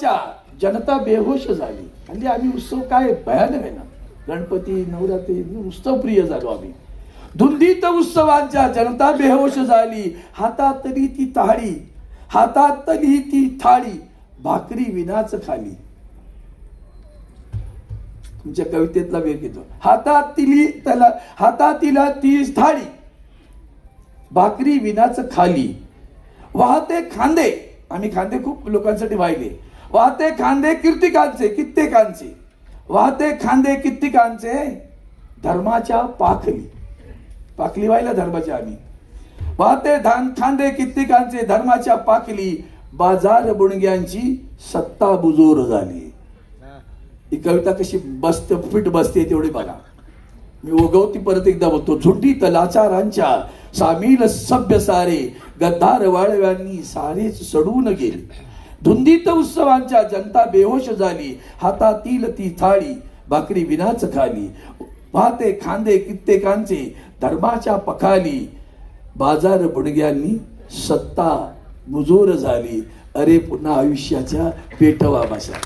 च्या जनता बेहोश झाली. म्हणजे आम्ही उत्सव काय भयानक आहे ना? गणपती नवरात्री उत्सव प्रिय झालो आम्ही. धुंदीत उत्सवांच्या जनता बेहोश झाली. हातातली ती थाळी. हातातली ती थाळी. भाकरी विनाच खाली. तुमच्या कवितेतला वेग घेतो हातातली त्याला हातातीला ती थाळी. भाकरी विनाच खाली. वाहते खांदे. आम्ही खांदे खूप लोकांसाठी वाहिले. वाहते खांदे कीर्तिकांचे कित्येकांचे. वाहते खांदे कित्येकांचे धर्माच्या पाखली. पाखली व्हायला धर्माची आम्ही. वाहते धान खांदे कित्येकांचे धर्माच्या पाखली. बाजार बुणग्यांची सत्ता बुजोर झाली. ही कविता कशी बसते फिट बसते तेवढी बघा. मी ओगवती परत एकदा बोलतो झुंडीत लाचारांच्या सामील सभ्य सारे गद्दार वाळव्यांनी सारेच सडून गेले. धुंदीत उत्सवांच्या जनता बेहोश झाली हातातील ती थाळी भाकरी विनाच खाली. वाहते खांदे कित्येकांचे धर्माच्या पखाली. बाजार बुडग्यांनी सत्ता मुजोर झाली. अरे पुन्हा आयुष्याच्या पेटवा भाषा